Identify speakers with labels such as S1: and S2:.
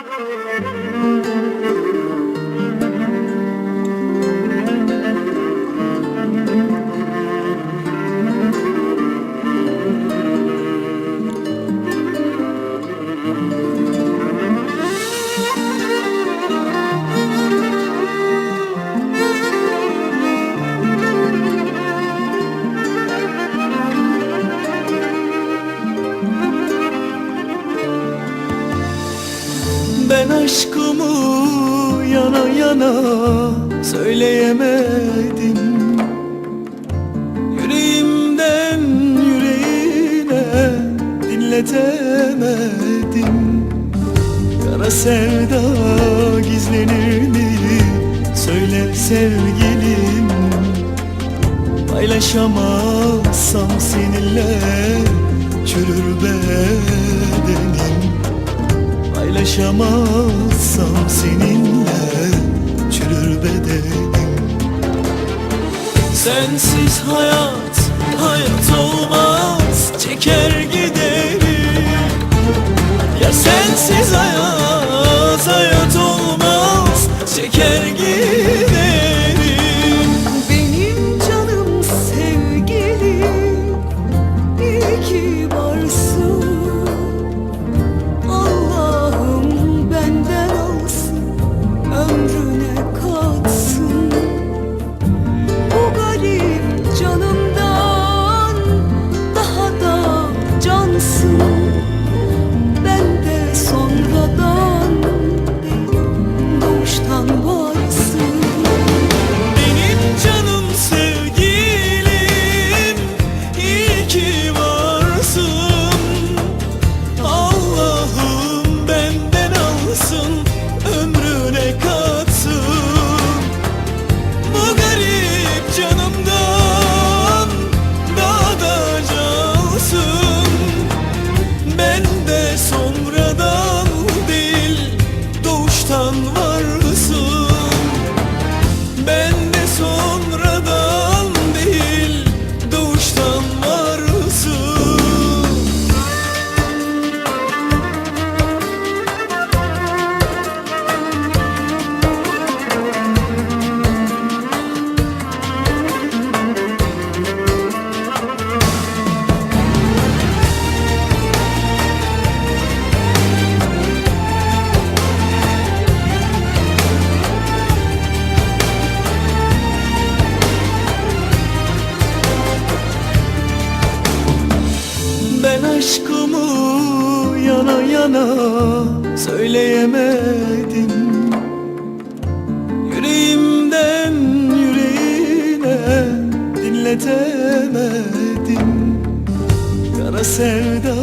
S1: Thank you. Ben aşkımı yana yana söyleyemedim. Yüreğimden yüreğine dinletemedim. Kara sevda gizlenir mi söyle sevgilim. Paylaşamazsam seninle çürür bedenim Paylaşamazsam seninle çürür bedenim. Sensiz hayat, hayat olmaz Çeker giderim aşkımı yana yana söyleyemedim. Yüreğimden yüreğine dinletemedim. Kara sevda